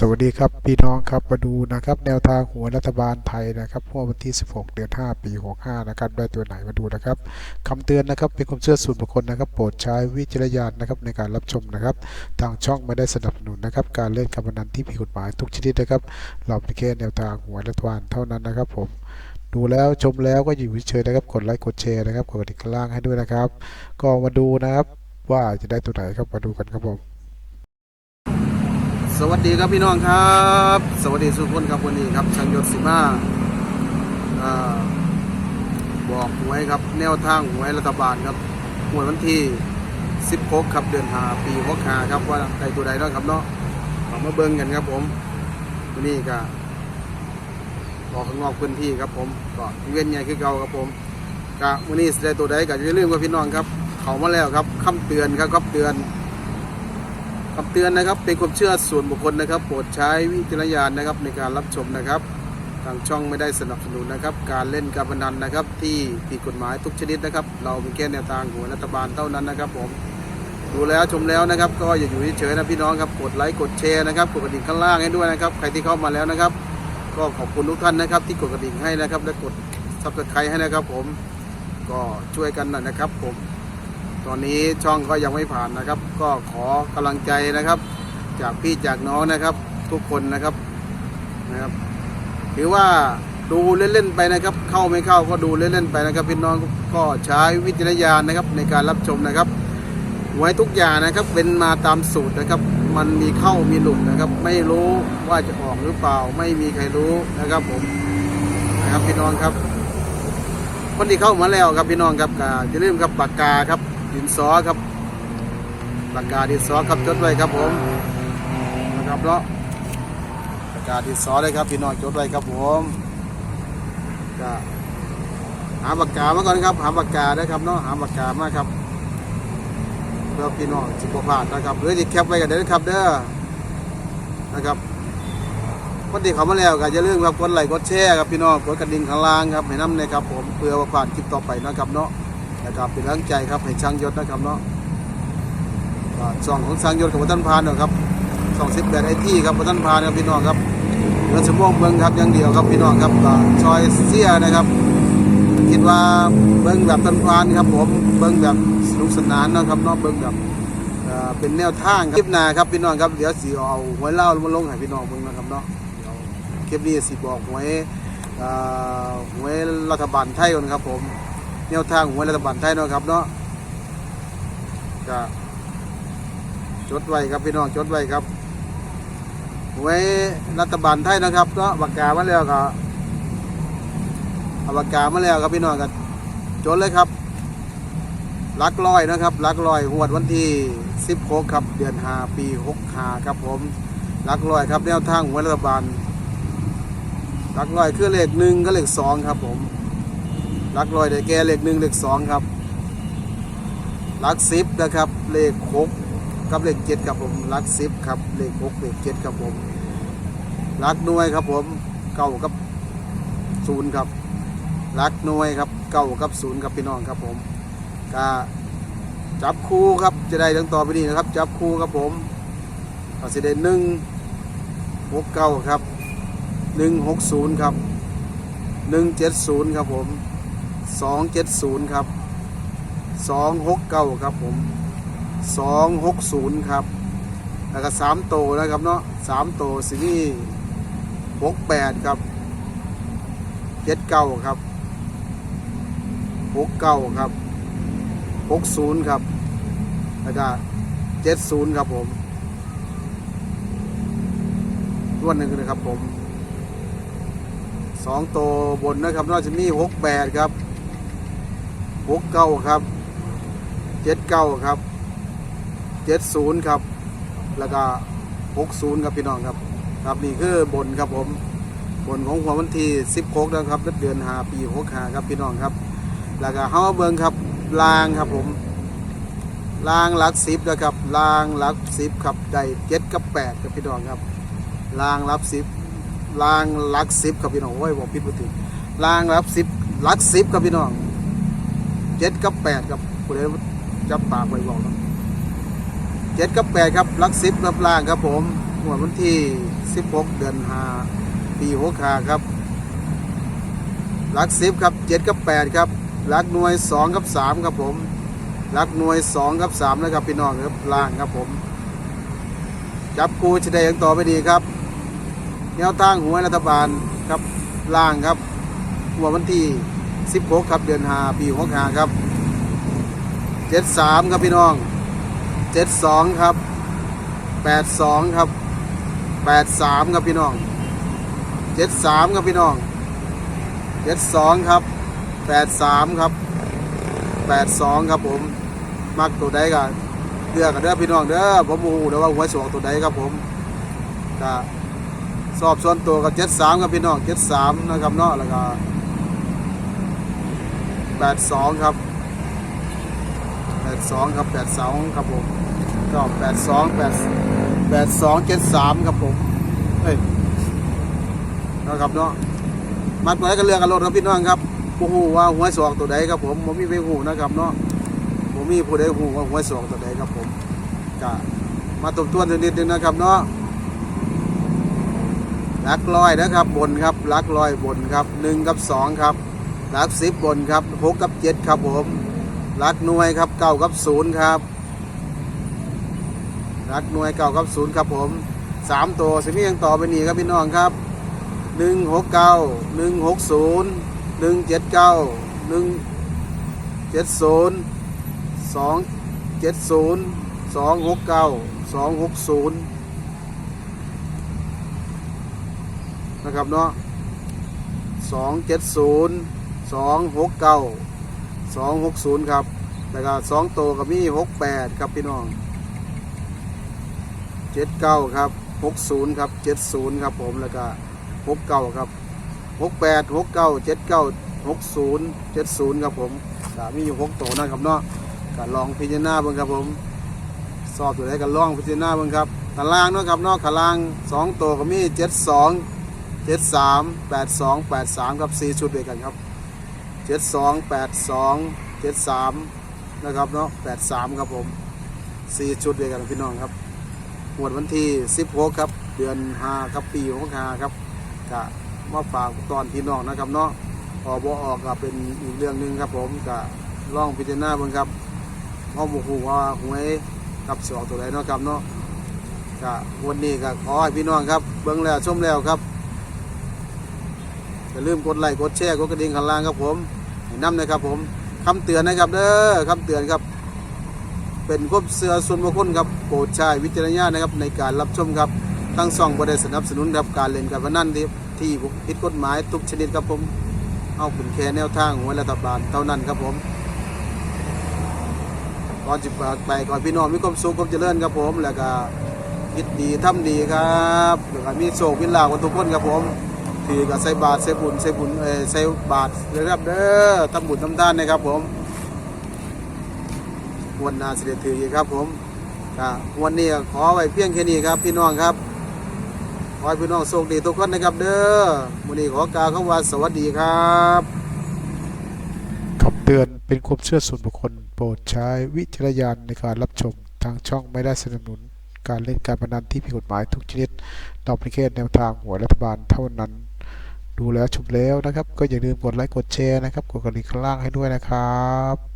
สวัสดีครับพี่น้องครับมาดูนะครับแนวทางหัวรัฐบาลไทยนะครับเมื่อวันที่ 16 เดือน 5 ปี 65 นะครับได้ตัวไหนมาดูนะครับคำเตือนนะครับเป็นความเชื่อส่วนบุคคลนะครับ โปรดใช้วิจารณญาณนะครับในการรับชมนะครับทางช่องไม่ได้สนับสนุนนะครับการเล่นการพนันที่ผิดกฎหมายทุกชนิดนะครับ เราเป็นแค่แนวทางหัวรัฐบาลเท่านั้นนะครับผมดูแล้วชมแล้วก็อยู่เฉยๆนะครับกดไลค์กดแชร์นะครับกดกระดิ่งล่างให้ด้วยนะครับ ก็มาดูนะครับว่าจะได้ตัวไหนครับมาดูกันครับผม สวัสดีครับพี่น้องครับ สวัสดีสุขคนครับวันนี้ครับช่างยศสิมาบอกหวยครับแนวทางหวยรัฐบาลครับหวยวันที่ 16ครับเดือนหาปี65ครับว่าใครตัวใดเนาะครับเนาะเอามาเบิ่งกันครับผมวันนี้ก็ออกข้างนอกพื้นที่ครับผมก็เวียนใหญ่คือเก่าครับผมก็วันนี้สิได้ตัวใดก็อย่าลืมกับพี่น้องครับเขามาแล้วครับคำเตือนครับคำเตือน คำเตือนนะครับ เป็นความเชื่อส่วนบุคคลนะครับ โปรดใช้วิจารณญาณนะครับในการรับชมนะครับ ทางช่องไม่ได้สนับสนุนนะครับ การเล่นการพนันนะครับ ที่ผิดกฎหมายทุกชนิดนะครับ เราเป็นแค่แนวทางของรัฐบาลเท่านั้นนะครับ ผมดูแล้วชมแล้วนะครับ ก็อย่าอยู่เฉยๆนะพี่น้องครับกดไลค์กดแชร์นะครับกดกระดิ่งข้างล่างให้ด้วยนะครับ ใครที่เข้ามาแล้วนะครับ ก็ขอบคุณทุกท่านนะครับ ที่กดกระดิ่งให้นะครับ และกดซับสไครต์ให้นะครับ ผมก็ช่วยกันหน่อยนะครับ ผม ตอนนี้ช่องก็ยังไม่ผ่านนะครับ ก็ขอกำลังใจนะครับ จากพี่จากน้องนะครับทุกคนนะครับนะครับถือว่าดูเล่นๆไปนะครับ เข้าไม่เข้าก็ดูเล่นๆไปนะครับพี่น้องก็ใช้วิจารณญาณนะครับในการรับชมนะครับหวยทุกอย่างนะครับเป็นมาตามสูตรนะครับ มันมีเข้ามีหลุดนะครับ ไม่รู้ว่าจะออกหรือเปล่า ไม่มีใครรู้นะครับผมนะครับพี่น้องครับคนที่เข้ามาแล้วครับพี่น้องครับอย่าลืมครับปากกาครับ ดินสอครับปากกาดินสอครับจดไว้ครับผมนะครับเนาะปากกาดินสอเลยครับพี่น้องจดไว้ครับผมก็หาปากกามาก่อนครับหาปากกาได้ครับเนาะหาปากกามาครับเพื่อพี่น้องสิบพลาดนะครับหรือที่แคปไว้กันเด้อครับเด้อนะครับคนที่เขามาแล้วก็อย่าลืมครับกดไลค์กดแชร์ครับพี่น้องกดกระดิ่งข้างล่างครับให้น้ำนะครับผมเพื่อว่าผ่านคลิปต่อไปนะครับเนาะ นะครับเป็นกำลังใจครับให้ช่างยศนะครับเนาะก็ช่องของช่างยศกับวัฒนพานนะครับช่องสิบแปดไอที่ครับวัฒนพานครับพี่น้องครับเรือสมองเบิ้งครับอย่างเดียวครับพี่น้องครับก็ซอยเสียนะครับคิดว่าเบิ้งแบบตันพานครับผมเบิ้งแบบสนุกสนานนะครับเนาะเบิ้งแบบเป็นแนวทางครับคลิปหน้าครับพี่น้องครับเดี๋ยวสีเอาหวยเล่ามาลงให้พี่น้องเบิ้งนะครับเนาะคลิปนี้สิบอกหวยหวยรัฐบาลไทยก่อนครับผม แนวทางหวยรัฐบาลไทยเนาะครับเนาะก็จดไว้ครับพี่น้องจดไว้ครับหวยรัฐบาลไทยนะครับก็ปากกามาแล้วก็เอาปากกามาแล้วครับพี่น้องก็จดเลยครับลักลอยนะครับลักลอยหวดวันที่16ครับเดือน5ปี65ครับผมลักลอยครับแนวทางหวยรัฐบาลลักร้อยคือเลขหนึ่งก็เลขสองครับผม หลักร้อยได้แก่เลขหนึ่งเลขสองครับ หลักสิบนะครับ เลขหกกับเลขเจ็ดครับผมหลักสิบครับ เลขหกเลขเจ็ดครับผมหลักหน่วยครับผมเก้ากับศูนย์ครับหลักหน่วยครับเก้ากับศูนย์ครับพี่น้องครับผมก็จับคู่ครับจะได้ตั้งต่อไปนี้นะครับ จับคู่ครับผมก็สิได้หนึ่งหกเก้าครับหนึ่งหกศูนย์ครับหนึ่งเจ็ดศูนย์ครับผม สองเจ็ดศูนย์ครับสองหกเก้าครับผมสองหกศูนย์ครับ แล้วก็สามโตนะครับเนาะสามโตวสินี่หกแปดครับเจ็ดเก้าครับหกเก้าครับหกศูนย์ครับ แล้วก็เจ็ดศูนย์ครับผมรวดหนึ่งนะครับผมสองตัวบนนะครับนอกจากนี้หกแปดครับ หกเก้าครับเจ็ดเก้าครับเจ็ดศูนย์ครับ แล้วก็หกศูนย์ครับพี่น้องครับ ครับนี่คือบนครับผมบนของหัววันที่สิบหกนะครับเดือนหาปีหกหาครับพี่น้องครับ แล้วก็เฮามาเบิงครับลางครับผมลางหลักสิบนะครับลางหลักสิบครับได้เจ็ดกับแปดครับพี่น้องครับลางหลักสิบลางลักสิบครับพี่น้องโอ้ยบอกผิดบ่ถึงลางลักสิบลักสิบครับพี่น้อง เจ็ดกับแปดครับผู้ใดจับปากไปบอกเนาะเจ็ดกับแปดครับลักสิบรับล่างครับผมงววันที่16เดือน5ปี65ครับลัก10ครับ7กับ8ครับลักหน่วย2กับ3ครับผมลักหน่วย2กับ3นะครับพี่น้องครับล่างครับผมจับกูจะได้ยังต่อไปดีครับแนวทางหวยรัฐบาลครับล่างครับหัววันที่ 16 ครับเดือน5ปี65ครับ 73 ครับพี่น้อง 72 ครับ 82 ครับ 83 ครับพี่น้อง 73 ครับพี่น้อง 72 ครับ 83 ครับ 82 ครับผม มักตัวใดก็เลือกกันเด้อพี่น้องเด้อผมบ่ฮู้เด้อว่าหัวสวกตัวใดครับผมก็สอบส่วนตัวกับ73 ครับพี่น้อง 73 นะครับเนาะแล้วก็ 82 ครับ 82 ครับ 82 ครับผมก็82 8 82 73 ครับผมเอ้ยนะครับเนาะมักตัวใดก็เลือกกันรถครับพี่น้องครับบ่ฮู้ว่าหัวสวกตัวใดครับผมบ่มีไปฮู้นะครับเนาะผมมีผู้ใดหูว่าหัวสองตัวใดครับผมก็มาตบทวนนิดนึงนะครับเนาะลักร้อยนะครับบนครับลักร้อยบนครับหนึ่งกับสองครับ ลักสิบบนครับหกกับเจ็ดครับผมหลักหน่วยครับเก้ากับศูนย์ครับหลักหน่วยเก้ากับศูนย์ครับผมสามตัวสิมียังต่อไปนี่ครับพี่น้องครับหนึ่งหกเก้าหนึ่งหกศูนย์หนึ่งเจ็ดเก้าหนึ่งเจ็ดศูนย์สองเจ็ดศูนย์สองหกเก้าสองหกศูนย์นะครับเนาะสองเจ็ดศูนย์ สองหกเก้าสองหกศูนย์ครับแล้วก็สองโตวกับมีหกแปดครับพี่น้องเจ็ดเก้าครับหกศูนย์ครับเจ็ดศูนย์ครับผมแล้วก็หกเก้าครับหกแปดหกเก้าเจ็ดเก้าหกศูนย์เจ็ดศูนย์ครับผมก็มีอยู่หกโตวนะครับเนาะก็ลองพิจารณาเบิ่งครับผม สอบอยู่ได้ก็ลองพิจารณาเบิ่งครับตารางเนาะครับเนอกตารางสองตัวก็มีเจ็ดสองเจ็ดสามแปดสองแปดสามครับสี่ชุดด้วยกันครับ เจ็ดสองแปดสองเจ็ดสามนะครับเนาะแปดสามครับผมสี่ชุดเด้วกันพี่น้องครับหมวดวันที่สิบหกครับ เดือนห้าครับปีหกห้าครับก็มาฝากตอนพี่น้องนะครับเนาะพอบออกก็เป็นอีกเรื่องหนึ่งครับผมก็ลองพิจารณาเบิ่งครับเขาบอกฮูว่าหวยกับสองตัวใดเนาะครับเนาะก็วันนี้ก็ขอให้พี่น้องครับ เบิ่งแล้วชมแล้วครับ อย่าลืมกดไลค์กดแชร์กดกระดิ่งข้างล่างครับผมให้ำนะครับผมคำเตือนนะครับเด้อคำเตือนครับ เป็นควบเสือส่วนบุคคลครับโปรดใช้วิจารณญาณนะครับในการรับชมครับทั้งสองบริษัทสนับสนุนครับการเล่นการพนันที่ที่ผิดกฎหมายทุกชนิดครับผมเอาเป็นแค่แนวทางหวรัฐบาลเท่านั้นครับผมก่อนจิบไปก่อนพี่น้องมีความสุขความเจริญครับผม แล้วก็คิดดีทำดีครับแล้วก็มีโชคมีลาภกันทุกคนครับผม ถือกับใส่บาตรใส่บุญใส่บุญเออใส่บาตเลยครับเด้อทำบุญทำทานนะครับผมวันนาเสด็จถือครับผมวันนี้ขอไว้เพียงแค่นี้ครับพี่น้องครับขอให้พี่น้องโชคดีทุกคนนะครับเด้อวันนี้ขอกล่าวคำว่าสวัสดีครับคำเตือนเป็นความเชื่อส่วนบุคคล โปรดใช้วิจารณญาณในการรับชมทางช่องไม่ได้สนับสนุน การเล่นการพนันที่ผิดกฎหมายทุกชนิดนอกประเทศแนวทางหัวรัฐบาลเท่านั้น ดูแล้วชมแล้วนะครับ ก็อย่าลืมกดไลค์กดแชร์นะครับ กดกระดิ่งข้างล่างให้ด้วยนะครับ